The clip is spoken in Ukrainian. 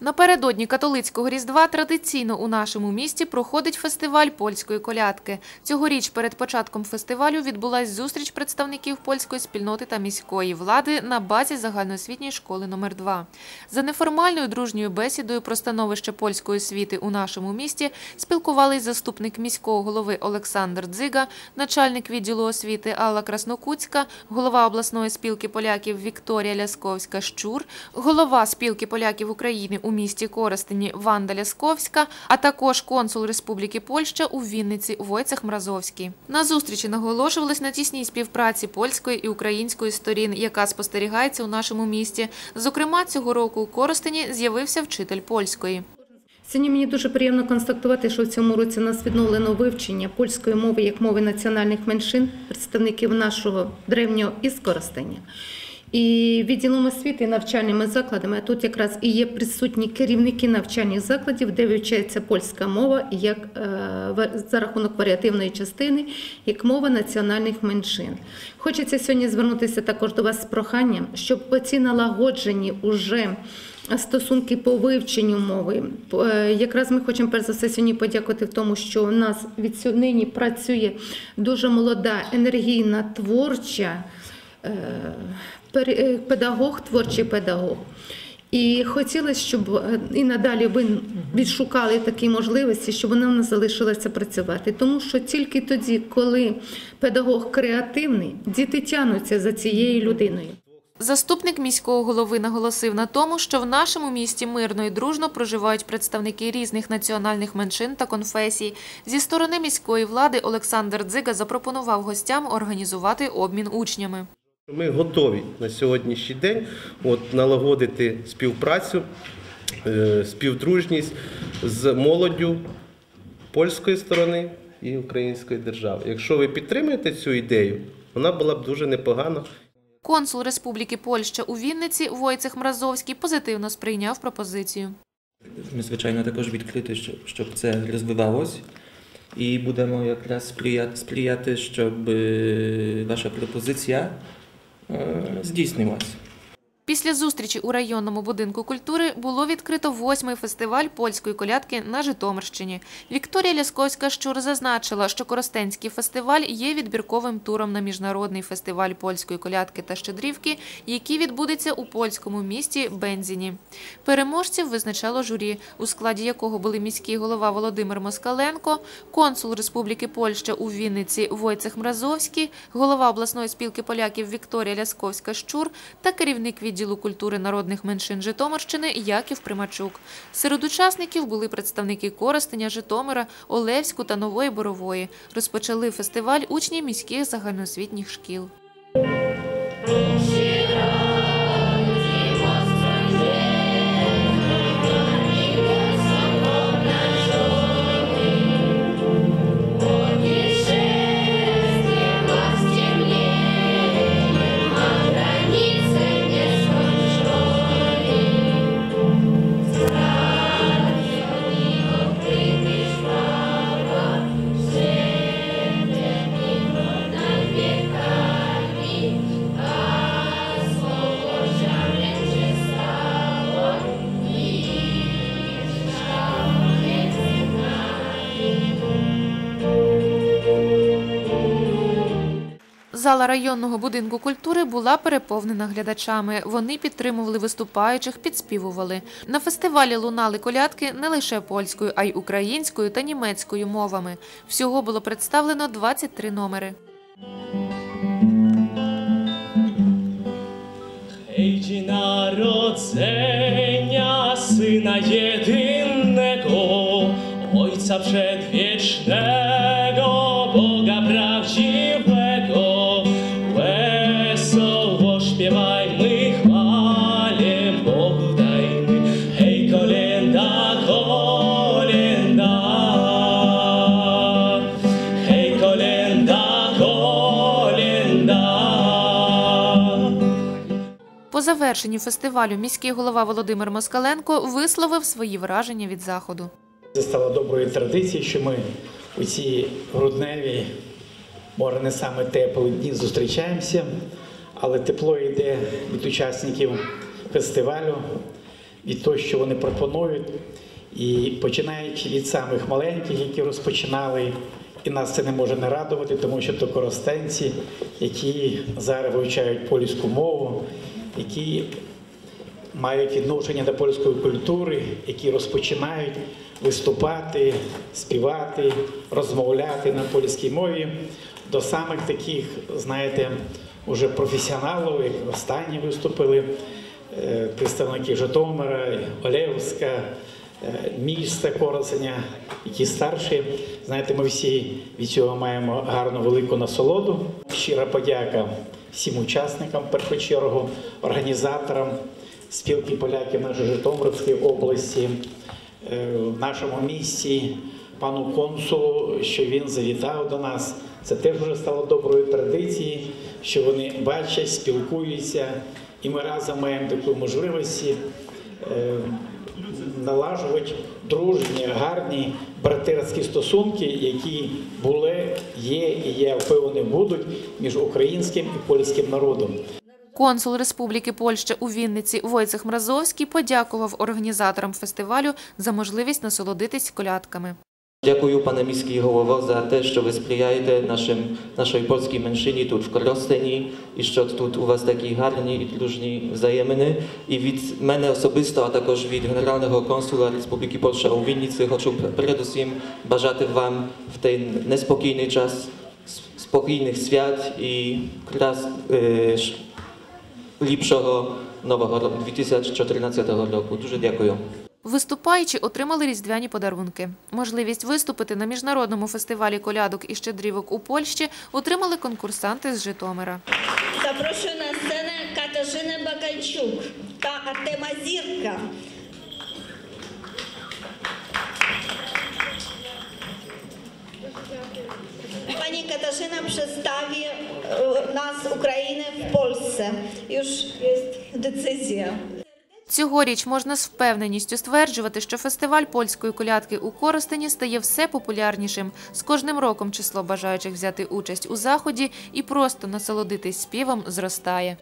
Напередодні католицького різдва традиційно у нашому місті проходить фестиваль польської колядки. Цьогоріч перед початком фестивалю відбулась зустріч представників польської спільноти та міської влади на базі загальноосвітньої школи номер 2 За неформальною дружньою бесідою про становище польської освіти у нашому місті спілкувались заступник міського голови Олександр Дзига, начальник відділу освіти Алла Краснокутська, голова обласної спілки поляків Вікторія Лясковська Щур, голова спілки поляків України у місті Коростені Ванда Лясковська, а також консул Республіки Польща у Вінниці Войцех Мразовський. На зустрічі наголошувалось на тісній співпраці польської і української сторін, яка спостерігається у нашому місті. Зокрема, цього року у Коростені з'явився вчитель польської. Сьогодні мені дуже приємно констатувати, що в цьому році нас відновлено вивчення польської мови як мови національних меншин, представників нашого древнього іскористання. І відділом освіти і навчальними закладами, тут якраз і є присутні керівники навчальних закладів, де вивчається польська мова як е, за рахунок варіативної частини, як мова національних меншин. Хочеться сьогодні звернутися також до вас з проханням, щоб оці налагоджені уже стосунки по вивченню мови. Е, Якраз ми хочемо перш за все сьогодні подякувати в тому, що у нас від сьогодні працює дуже молода, енергійна, творча педагог, творчий педагог. І хотілося, щоб е, і надалі ви відшукали такі можливості, щоб вона в нас залишилася працювати. Тому що тільки тоді, коли педагог креативний, діти тянуться за цією людиною. Заступник міського голови наголосив на тому, що в нашому місті мирно і дружно проживають представники різних національних меншин та конфесій. Зі сторони міської влади Олександр Дзига запропонував гостям організувати обмін учнями. Ми готові на сьогоднішній день от, налагодити співпрацю, е, співдружність з молоддю польської сторони і української держави. Якщо ви підтримуєте цю ідею, вона була б дуже непогана. Консул Республіки Польща у Вінниці Войцех Мразовський позитивно сприйняв пропозицію. Ми, звичайно, також відкриті, щоб, це розвивалось. І будемо якраз сприяти, сприяти щоб ваша пропозиція е, здійснилась. Після зустрічі у районному будинку культури було відкрито восьмий фестиваль польської колядки на Житомирщині. Вікторія Лясковська щур зазначила, що Коростенський фестиваль є відбірковим туром на міжнародний фестиваль польської колядки та щедрівки, який відбудеться у польському місті Бензіні. Переможців визначало журі, у складі якого були міський голова Володимир Москаленко, консул Республіки Польща у Вінниці Войцех Мразовський, голова обласної спілки поляків Вікторія Лясковська Щур та керівник відділу культури народних меншин Житомирщини Яків Примачук. Серед учасників були представники Коростеня, Житомира, Олевську та Нової Борової. Розпочали фестиваль учні міських загальноосвітніх шкіл. Зала районного будинку культури була переповнена глядачами. Вони підтримували виступаючих, підспівували. На фестивалі лунали колядки не лише польською, а й українською та німецькою мовами. Всього було представлено 23 номери. Ej, dzień narodzenia Syna jedynego, Ojca По завершенню фестивалю міський голова Володимир Москаленко висловив свої враження від заходу. Це стало доброю традицією, що ми у ці грудневі, може не саме теплі дні зустрічаємося, але тепло йде від учасників фестивалю. від того, що вони пропонують. І починаючи від самих маленьких, які розпочинали, і нас це не може не радувати, тому що то коростенці, які зараз вивчають польську мову, які мають відношення до польської культури, які розпочинають виступати, співати, розмовляти на польській мові, до самих таких, знаєте, уже професіоналів, як останні виступили, е, представники Житомира, Олевська, е, міста Коросеня, які старші. Знаєте, ми всі від цього маємо гарну велику насолоду. Щира подяка всім учасникам, першу чергу, організаторам спілки поляків нашої Житомирської області, е, в нашому місті, пану консулу, що він завітав до нас. Це теж вже стало доброю традицією, що вони бачать, спілкуються, і ми разом маємо таку можливість е, налажувати дружні, гарні братерські стосунки, які були, є і я впевнений будуть між українським і польським народом. Консул Республіки Польща у Вінниці Войцех Мразовський подякував організаторам фестивалю за можливість насолодитись колядками. Дякую, пане міський голово, за те, що ви сприяєте нашим, нашій польській меншині тут в Коростені і що тут у вас такі гарні і дружні взаємини. І від мене особисто, а також від Генерального консула Республіки Польща у Вінниці хочу передусім бажати вам в той неспокійний час спокійних свят і крас, е, ш- ліпшого нового року 2014 року. Дуже дякую. Виступаючі отримали різдвяні подарунки. Можливість виступити на міжнародному фестивалі колядок і щедрівок у Польщі отримали конкурсанти з Житомира. Запрошую на сцену Катажини Бакальчук та Артема Зірка. Pani Katarzyna przedstawi e, nas, Ukrainę w Polsce. Już jest decyzja. Цьогоріч можна з впевненістю стверджувати, що фестиваль польської колядки у Коростені стає все популярнішим. З кожним роком число бажаючих взяти участь у заході і просто насолодитись співом зростає.